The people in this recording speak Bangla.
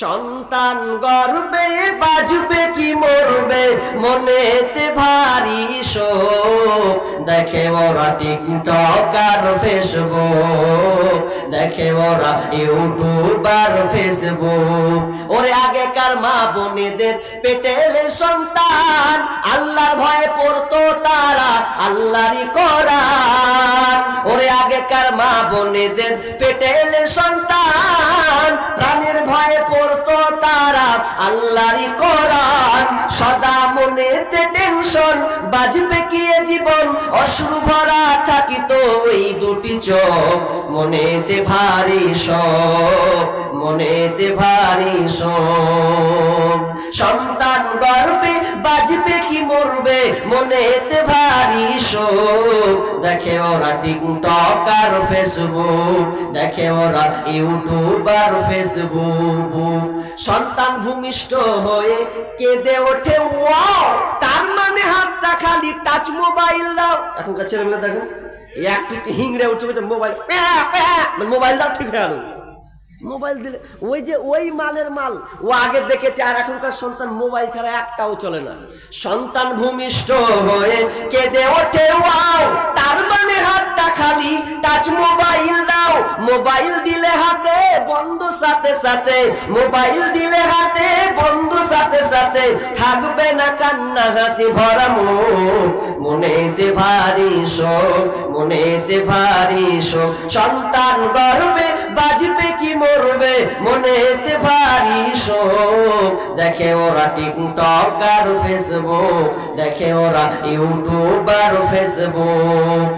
সন্তান গর্বে বাজবে কি মরবে? মনেতে ভারী শোক। দেখে ওরা টিকটক আর ফেসবুক। দেখে ওরা ইউটিউব আর ফেসবুক। ওরে আগেকার মা বোনেদের পেটেলে সন্তান, আল্লাহর ভয়ে পড়তো তারা, আল্লাহরই কোরআন ওরে আগেকার মা বোনেদের পেটেলে সন্তান আল্লাহরই কোরআন সদা মনেতে টেনশন, বাজবে কি জীবন? অশ্রু ভরা থাকিত ওই দুটি চোখ। মনেতে ভারী সব মনেতে ভারী সব বাজবে কি মরবে মনেতে ভারী শোক। দেখে ওরা টিকটক আর ফেসবুক, দেখে ওরা ইউটিউব আর ফেসবুক। সন্তান ভূমিষ্ঠ হয়ে কেঁদে ওঠে তার মানে হাতটা খালি টাচ মোবাইল দাও। এখনকার ছেলেমেয়েরা দেখেন একটু হিংড়ে উঠে উঠে মোবাইল মানে মোবাইল দাও, ঠিক হয়ে মোবাইল দিলে, ওই যে ওই মালের মাল, ও আগে দেখেছে আর এখনকার সন্তান মোবাইল ছাড়া একটাও চলে না। সন্তান ভূমিষ্ঠ হয়ে কেঁদে ওঠে, ওয়াও! তার মানে হাতটা খালি টাচ মোবাইল দাও। মোবাইল দিলে হাতে, বন্ধ সাথে সাথে। মোবাইল দিলে হাতে, বন্ধ সাথে সাথে। থাকবে না কান্না হাসি ভরা মনেতে ভারী শোক, মনেতে ভারী শোক। সন্তান গর্বে বাজবে কি মরবে? মনেতে ভারী দেখে ওরা টিকটক আর ফেসবুক। দেখে ওরা ইউটিউব আর ফেসবুক।